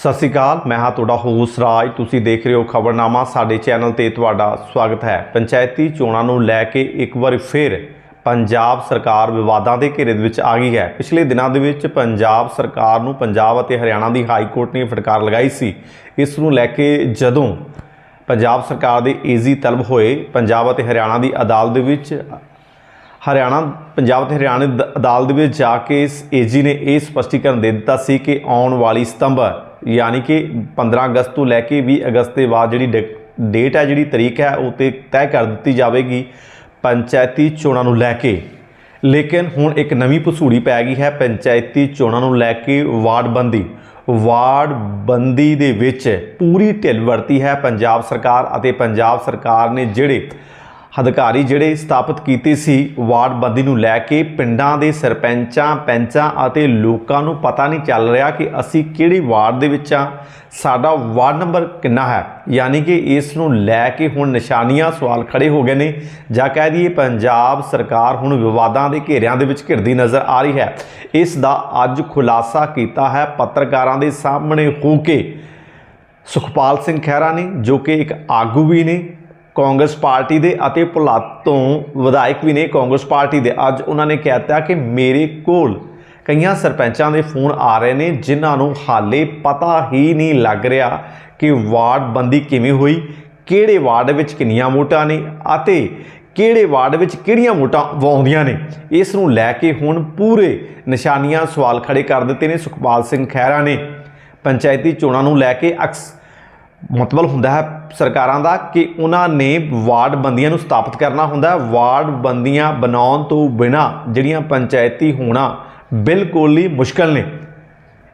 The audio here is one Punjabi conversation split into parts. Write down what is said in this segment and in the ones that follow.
ਸਤਿ ਸ਼੍ਰੀ ਅਕਾਲ, ਮੈਂ ਹਾਂ ਤੁਹਾਡਾ ਹੋਸ ਰਾਜ। ਤੁਸੀਂ ਦੇਖ ਰਹੇ ਹੋ ਖਬਰਨਾਮਾ, ਸਾਡੇ ਚੈਨਲ ਤੇ ਤੁਹਾਡਾ ਸਵਾਗਤ ਹੈ। ਪੰਚਾਇਤੀ ਚੋਣਾਂ ਨੂੰ ਲੈ ਕੇ ਇੱਕ ਵਾਰ ਫਿਰ ਪੰਜਾਬ ਸਰਕਾਰ ਵਿਵਾਦਾਂ ਦੇ ਘੇਰੇ ਦੇ ਵਿੱਚ ਆ ਗਈ ਹੈ। ਪਿਛਲੇ ਦਿਨਾਂ ਦੇ ਵਿੱਚ ਪੰਜਾਬ ਸਰਕਾਰ ਨੂੰ ਪੰਜਾਬ ਅਤੇ ਹਰਿਆਣਾ ਦੀ ਹਾਈ ਕੋਰਟ ਨੇ ਫਟਕਾਰ ਲਗਾਈ ਸੀ। ਇਸ ਨੂੰ ਲੈ ਕੇ ਜਦੋਂ ਪੰਜਾਬ ਸਰਕਾਰ ਦੇ ਈਜ਼ੀ ਤਲਬ ਹੋਏ, ਪੰਜਾਬ ਅਤੇ ਹਰਿਆਣਾ ਦੀ ਅਦਾਲਤ ਦੇ ਵਿੱਚ, ਹਰਿਆਣਾ, ਪੰਜਾਬ ਤੇ ਹਰਿਆਣਾ ਦੀ ਦ- ਅਦਾਲਤ ਦੇ ਵਿੱਚ ਜਾ ਕੇ ਇਸ ਏਜੀ ਨੇ ਇਹ ਸਪਸ਼ਟੀਕਰਨ ਦੇ ਦਿੱਤਾ ਸੀ ਕਿ ਆਉਣ ਵਾਲੀ ਸਤੰਬਰ ਯਾਨੀ ਕਿ 15 ਅਗਸਤ ਤੋਂ ਲੈ ਕੇ 20 ਅਗਸਤ ਦੇ ਬਾਅਦ ਜਿਹੜੀ ਡੇ- ਡੇਟ ਹੈ, ਜਿਹੜੀ ਤਰੀਕ ਹੈ, ਉਹ ਤੇ ਤੈਅ ਕਰ ਦਿੱਤੀ ਜਾਵੇਗੀ ਪੰਚਾਇਤੀ ਚੋਣਾਂ ਨੂੰ ਲੈ ਕੇ। ਲੇਕਿਨ ਹੁਣ ਇੱਕ ਨਵੀਂ ਪਸੂੜੀ ਪੈ ਗਈ ਹੈ ਪੰਚਾਇਤੀ ਚੋਣਾਂ ਨੂੰ ਲੈ ਕੇ ਵਾਰਡ ਬੰਦੀ ਵਾਰਡ ਬੰਦੀ ਦੇ ਵਿੱਚ ਪੂਰੀ ਢਿੱਲ ਵਰਤੀ ਹੈ ਪੰਜਾਬ ਸਰਕਾਰ ਅਤੇ ਪੰਜਾਬ ਸਰਕਾਰ ਨੇ ਜਿਹੜੇ ਅਧਿਕਾਰੀ ਜਿਹੜੇ ਸਥਾਪਿਤ ਕੀਤੇ ਸੀ ਵਾਰਡਬੰਦੀ ਨੂੰ ਲੈ ਕੇ ਪਿੰਡਾਂ ਦੇ ਸਰਪੰਚਾਂ, ਪੈਂਚਾਂ ਅਤੇ ਲੋਕਾਂ ਨੂੰ ਪਤਾ ਨਹੀਂ ਚੱਲ ਰਿਹਾ ਕਿ ਅਸੀਂ ਕਿਹੜੀ ਵਾਰਡ ਦੇ ਵਿੱਚ ਆ ਸਾਡਾ ਵਾਰਡ ਨੰਬਰ ਕਿੰਨਾ ਹੈ? ਯਾਨੀ ਕਿ ਇਸ ਨੂੰ ਲੈ ਕੇ ਹੁਣ ਨਿਸ਼ਾਨੀਆਂ ਸਵਾਲ ਖੜੇ ਹੋ ਗਏ ਨੇ। ਜਾਂ ਕਹਿ ਦਈਏ ਪੰਜਾਬ ਸਰਕਾਰ ਹੁਣ ਵਿਵਾਦਾਂ ਦੇ ਘੇਰਿਆਂ ਦੇ ਵਿੱਚ ਘਿਰਦੀ ਨਜ਼ਰ ਆ ਰਹੀ ਹੈ। ਇਸ ਦਾ ਅੱਜ ਖੁਲਾਸਾ ਕੀਤਾ ਹੈ ਪੱਤਰਕਾਰਾਂ ਦੇ ਸਾਹਮਣੇ ਹੋ ਕੇ ਸੁਖਪਾਲ ਸਿੰਘ ਖਹਿਰਾ ਨੇ, ਜੋ ਕਿ ਇੱਕ ਆਗੂ ਵੀ ਨੇ। ਕਾਂਗਰਸ ਪਾਰਟੀ ਦੇ ਅਤੇ ਭੁਲਾਤ ਤੋਂ ਵਿਧਾਇਕ ਵੀ ਨੇ ਕਾਂਗਰਸ ਪਾਰਟੀ ਦੇ। ਅੱਜ ਉਹਨਾਂ ਨੇ ਕਹਿਤਾ ਕਿ ਮੇਰੇ ਕੋਲ ਕਈਆਂ ਸਰਪੰਚਾਂ ਦੇ ਫੋਨ ਆ ਰਹੇ ਨੇ, ਜਿਨ੍ਹਾਂ ਨੂੰ ਹਾਲੇ ਪਤਾ ਹੀ ਨਹੀਂ ਲੱਗ ਰਿਹਾ ਕਿ ਵਾਰਡ ਬੰਦੀ ਕਿਵੇਂ ਹੋਈ, ਕਿਹੜੇ ਵਾਰਡ ਵਿੱਚ ਕਿੰਨੀਆਂ ਵੋਟਾਂ ਨੇ ਅਤੇ ਕਿਹੜੇ ਵਾਰਡ ਵਿੱਚ ਕਿਹੜੀਆਂ ਵੋਟਾਂ ਵਾਉਂਦੀਆਂ ਨੇ। ਇਸ ਨੂੰ ਲੈ ਕੇ ਹੁਣ ਪੂਰੇ ਨਿਸ਼ਾਨੀਆਂ ਸਵਾਲ ਖੜੇ ਕਰ ਦਿੱਤੇ ਨੇ ਸੁਖਪਾਲ ਸਿੰਘ ਖਹਿਰਾ ਨੇ। ਪੰਚਾਇਤੀ ਚੋਣਾਂ ਨੂੰ ਲੈ ਕੇ ਅਕਸ ਮਤਲਬ ਹੁੰਦਾ ਹੈ ਸਰਕਾਰਾਂ ਦਾ ਕਿ ਉਹਨਾਂ ਨੇ ਵਾਰਡ ਬੰਦੀਆਂ ਨੂੰ ਸਥਾਪਿਤ ਕਰਨਾ ਹੁੰਦਾ ਵਾਰਡ ਬੰਦੀਆਂ ਬਣਾਉਣ ਤੋਂ ਬਿਨਾ ਜਿਹੜੀਆਂ ਪੰਚਾਇਤੀ ਹੋਣਾ ਬਿਲਕੁਲ ਹੀ ਮੁਸ਼ਕਲ ਨੇ।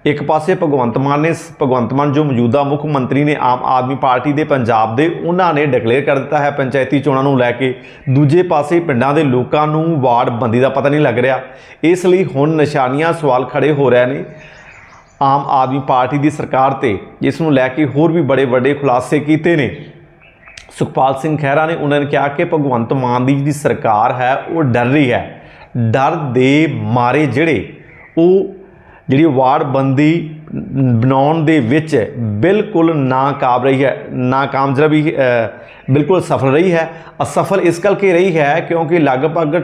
ਇੱਕ ਪਾਸੇ ਭਗਵੰਤ ਮਾਨ ਨੇ ਭਗਵੰਤ ਮਾਨ ਜੋ ਮੌਜੂਦਾ ਮੁੱਖ ਮੰਤਰੀ ਨੇ ਆਮ ਆਦਮੀ ਪਾਰਟੀ ਦੇ ਪੰਜਾਬ ਦੇ, ਉਹਨਾਂ ਨੇ ਡਿਕਲੇਅਰ ਕਰ ਦਿੱਤਾ ਹੈ ਪੰਚਾਇਤੀ ਚੋਣਾਂ ਨੂੰ ਲੈ ਕੇ। ਦੂਜੇ ਪਾਸੇ ਪਿੰਡਾਂ ਦੇ ਲੋਕਾਂ ਨੂੰ ਵਾਰਡ ਬੰਦੀ ਦਾ ਪਤਾ ਨਹੀਂ ਲੱਗ ਰਿਹਾ। ਇਸ ਲਈ ਹੁਣ ਨਿਸ਼ਾਨੀਆਂ ਸਵਾਲ ਖੜੇ ਹੋ ਰਹੇ ਨੇ। ਆਮ ਆਦਮੀ ਪਾਰਟੀ ਦੀ ਸਰਕਾਰ ਤੇ ਜਿਸ ਨੂੰ ਲੈ ਕੇ ਹੋਰ ਵੀ ਬੜੇ ਵੱਡੇ ਖੁਲਾਸੇ ਕੀਤੇ ਨੇ। ਸੁਖਪਾਲ ਸਿੰਘ ਖਹਿਰਾ ਨੇ ਉਹਨਾਂ ਨੇ ਕਿਹਾ ਕਿ ਭਗਵੰਤ ਮਾਨ ਦੀ ਜਿਹੜੀ ਸਰਕਾਰ ਹੈ ਉਹ ਡਰ ਰਹੀ ਹੈ। ਡਰ ਦੇ ਮਾਰੇ ਜਿਹੜੇ ਉਹ ਜਿਹੜੀ ਵਾਰਡ ਬੰਦੀ ਬਣਾਉਣ ਦੇ ਵਿੱਚ ਬਿਲਕੁਲ ਨਾਕਾਮ ਰਹੀ ਹੈ ਨਾਕਾਮਯਾਬੀ ਅ, ਬਿਲਕੁਲ ਸਫਲ ਰਹੀ ਹੈ। ਅਸਫਲ ਇਸ ਕਰਕੇ ਰਹੀ ਹੈ ਕਿਉਂਕਿ ਲਗਭਗ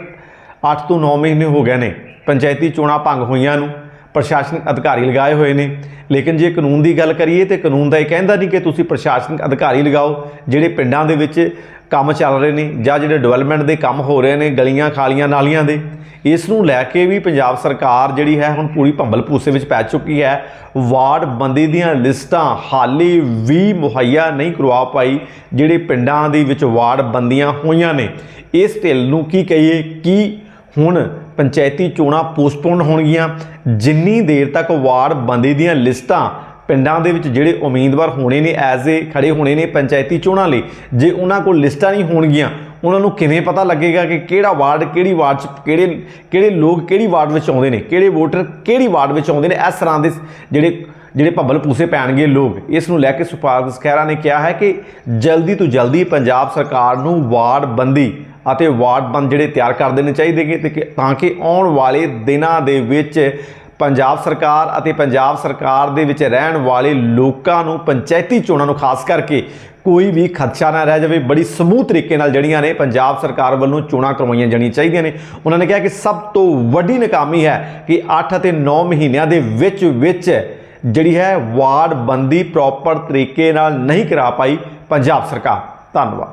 8 ਤੋਂ 9 ਮਹੀਨੇ ਹੋ ਗਏ ਨੇ ਪੰਚਾਇਤੀ ਚੋਣਾਂ ਭੰਗ ਹੋਈਆਂ ਨੂੰ। ਪ੍ਰਸ਼ਾਸਨਿਕ ਅਧਿਕਾਰੀ ਲਗਾਏ ਹੋਏ ਨੇ। ਲੇਕਿਨ ਜੇ ਕਾਨੂੰਨ ਦੀ ਗੱਲ ਕਰੀਏ ਤੇ ਕਾਨੂੰਨ ਦਾ ਇਹ ਕਹਿੰਦਾ ਨਹੀਂ ਕਿ ਤੁਸੀਂ ਪ੍ਰਸ਼ਾਸਨਿਕ ਅਧਿਕਾਰੀ ਲਗਾਓ, ਜਿਹੜੇ ਪਿੰਡਾਂ ਦੇ ਵਿੱਚ ਕੰਮ ਚੱਲ ਰਹੇ ਨੇ ਜਾਂ ਜਿਹੜੇ ਡਿਵੈਲਪਮੈਂਟ ਦੇ ਕੰਮ ਹੋ ਰਹੇ ਨੇ ਗਲੀਆਂ ਖਾਲੀਆਂ ਨਾਲੀਆਂ ਦੇ, ਇਸ ਨੂੰ ਲੈ ਕੇ ਵੀ ਪੰਜਾਬ ਸਰਕਾਰ ਜਿਹੜੀ ਹੈ ਹੁਣ ਪੂਰੀ ਭੰਬਲ ਭੂਸੇ ਵਿੱਚ ਪੈ ਚੁੱਕੀ ਹੈ। ਵਾਰਡ ਬੰਦੀ ਦੀਆਂ ਲਿਸਟਾਂ ਹਾਲੇ ਵੀ ਮੁਹੱਈਆ ਨਹੀਂ ਕਰਵਾ ਪਾਈ, ਜਿਹੜੇ ਪਿੰਡਾਂ ਦੇ ਵਿੱਚ ਵਾਰਡ ਬੰਦੀਆਂ ਹੋਈਆਂ ਨੇ। ਇਸ ਢਿੱਲ ਨੂੰ ਕੀ ਕਹੀਏ, ਕੀ ਹੁਣ ਪੰਚਾਇਤੀ ਚੋਣਾਂ ਪੋਸਟਪੋਨ ਹੋਣਗੀਆਂ। ਜਿੰਨੀ ਦੇਰ ਤੱਕ ਵਾਰਡ ਬੰਦੀ ਦੀਆਂ ਲਿਸਟਾਂ ਪਿੰਡਾਂ ਦੇ ਵਿੱਚ ਜਿਹੜੇ ਉਮੀਦਵਾਰ ਹੋਣੇ ਨੇ ਐਜ਼ ਏ ਖੜੇ ਹੋਣੇ ਨੇ ਪੰਚਾਇਤੀ ਚੋਣਾਂ ਲਈ, ਜੇ ਉਹਨਾਂ ਕੋਲ ਲਿਸਟਾਂ ਨਹੀਂ ਹੋਣਗੀਆਂ, ਉਹਨਾਂ ਨੂੰ ਕਿਵੇਂ ਪਤਾ ਲੱਗੇਗਾ ਕਿ ਕਿਹੜਾ ਵਾਰਡ, ਕਿਹੜੀ ਵਾਰਡ 'ਚ, ਕਿਹੜੇ ਕਿਹੜੇ ਲੋਕ ਕਿਹੜੀ ਵਾਰਡ ਵਿੱਚ ਆਉਂਦੇ ਨੇ, ਕਿਹੜੇ ਵੋਟਰ ਕਿਹੜੀ ਵਾਰਡ ਵਿੱਚ ਆਉਂਦੇ ਨੇ, ਇਸ ਤਰ੍ਹਾਂ ਦੇ ਜਿਹੜੇ ਜਿਹੜੇ ਭੱਬਲ ਪੂਸੇ ਪੈਣਗੇ ਲੋਕ। ਇਸ ਨੂੰ ਲੈ ਕੇ ਸੁਪਾਲ ਖਹਿਰਾ ਨੇ ਕਿਹਾ ਹੈ ਕਿ ਜਲਦੀ ਤੋਂ ਜਲਦੀ ਪੰਜਾਬ ਸਰਕਾਰ ਨੂੰ ਵਾਰਡ ਬੰਦੀ ਅਤੇ ਵਾਰਡ ਬੰਦ ਜਿਹੜੇ ਤਿਆਰ ਕਰ ਦੇਣੇ ਚਾਹੀਦੇਗੇ ਤੇ ਕਿ- ਤਾਂ ਕਿ ਆਉਣ ਵਾਲੇ ਦਿਨਾਂ ਦੇ ਵਿੱਚ ਪੰਜਾਬ ਸਰਕਾਰ ਅਤੇ ਪੰਜਾਬ ਸਰਕਾਰ ਦੇ ਵਿੱਚ ਰਹਿਣ ਵਾਲੇ ਲੋਕਾਂ ਨੂੰ, ਪੰਚਾਇਤੀ ਚੋਣਾਂ ਨੂੰ ਖਾਸ ਕਰਕੇ ਕੋਈ ਵੀ ਖਦਸ਼ਾ ਨਾ ਰਹਿ ਜਾਵੇ, ਬੜੀ ਸਮੂਹ ਤਰੀਕੇ ਨਾਲ ਜਿਹੜੀਆਂ ਨੇ ਪੰਜਾਬ ਸਰਕਾਰ ਵੱਲੋਂ ਚੋਣਾਂ ਕਰਵਾਈਆਂ ਜਾਣੀਆਂ ਚਾਹੀਦੀਆਂ ਨੇ। ਉਹਨਾਂ ਨੇ ਕਿਹਾ ਕਿ ਸਭ ਤੋਂ ਵੱਡੀ ਨਾਕਾਮੀ ਹੈ ਕਿ 8 ਅਤੇ 9 ਮਹੀਨਿਆਂ ਦੇ ਵਿੱਚ ਵਿੱਚ ਜਿਹੜੀ ਹੈ ਵਾਰਡ ਬੰਦੀ ਪ੍ਰੋਪਰ ਤਰੀਕੇ ਨਾਲ ਨਹੀਂ ਕਰਾ ਪਾਈ ਪੰਜਾਬ ਸਰਕਾਰ। ਧੰਨਵਾਦ।